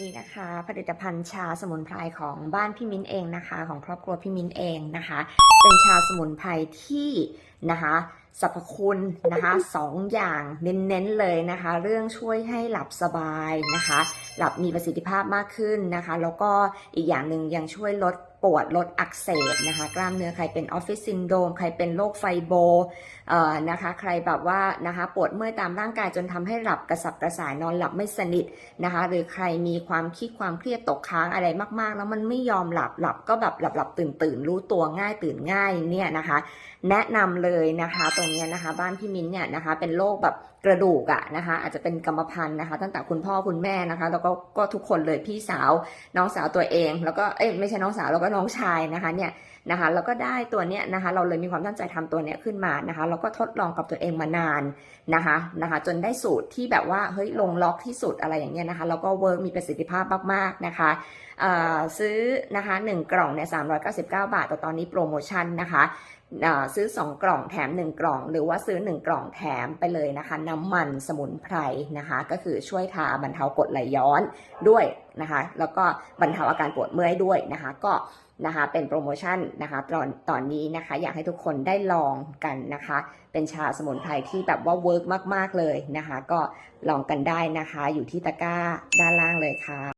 นี่นะคะผลิตภัณฑ์ชาสมุนไพรของบ้านพี่มิ้นเองนะคะ ของครอบครัวพี่มิ้นเองนะคะ เป็นชาสมุนไพรที่นะคะ สรรพคุณนะคะสองอย่างเน้นๆเลยนะคะ เรื่องช่วยให้หลับสบายนะคะ หลับมีประสิทธิภาพมากขึ้นนะคะ แล้วก็อีกอย่างหนึ่งยังช่วยลดปวดลดอักเสบนะคะ กล้ามเนื้อใครเป็นออฟฟิศซินโดมใครเป็นโรคไฟโบเอ่อนะคะใครแบบว่านะคะปวดเมื่อยตามร่างกายจนทำให้หลับกระสับกระส่ายนอนหลับไม่สนิทนะคะ หรือใครมีความคิดความเครียดตกค้างอะไรมากๆ แล้วมันไม่ยอมหลับหลับก็แบบหลับหลับตื่นตื่นรู้ตัวง่ายตื่นง่ายเนี่ยนะคะ แนะนำเลยนะคะตรงนี้ยนะคะ บ้านพี่มิ้นเนี่ยนะคะ เป็นโรคแบบกระดูกอะนะคะ อาจจะเป็นกรรมพันธุ์นะคะ ตั้งแต่คุณพ่อคุณแม่นะคะ แล้วก็ก็ทุกคนเลยพี่สาวน้องสาวตัวเอง แล้วก็เอ้ยไม่ใช่น้องสาวแล้วก็น้องชายนะคะเนี่ย นะคะแล้วก็ได้ตัวเนี้ยนะคะเราเลยมีความตั้งใจทำตัวเนี้ยขึ้นมานะคะแล้วก็ทดลองกับตัวเองมานานนะคะนะคะจนได้สูตรที่แบบว่าเฮ้ยลงล็อกที่สุดอะไรอย่างเงี้ยนะคะแล้วก็เวิร์กมีประสิทธิภาพมากๆนะคะซื้อนะคะ1กล่องเนี่ย399 บาทแต่ตอนนี้โปรโมชั่นนะคะซื้อ 2 กล่องแถม 1 กล่อง หรือว่าซื้อ 1 กล่องแถมไปเลยนะคะ น้ำมันสมุนไพรนะคะ ก็คือช่วยทาบรรเทากรดไหลย้อนด้วย นะคะ แล้วก็บรรเทาอาการปวดเมื่อยด้วยนะคะ ก็นะคะเป็นโปรโมชั่นนะคะตอนตอนนี้นะคะ อยากให้ทุกคนได้ลองกันนะคะ เป็นชาสมุนไพรที่แบบว่าเวิร์กมาก ๆ เลยนะคะ ก็ลองกันได้นะคะ อยู่ที่ตะกร้าด้านล่างเลยค่ะ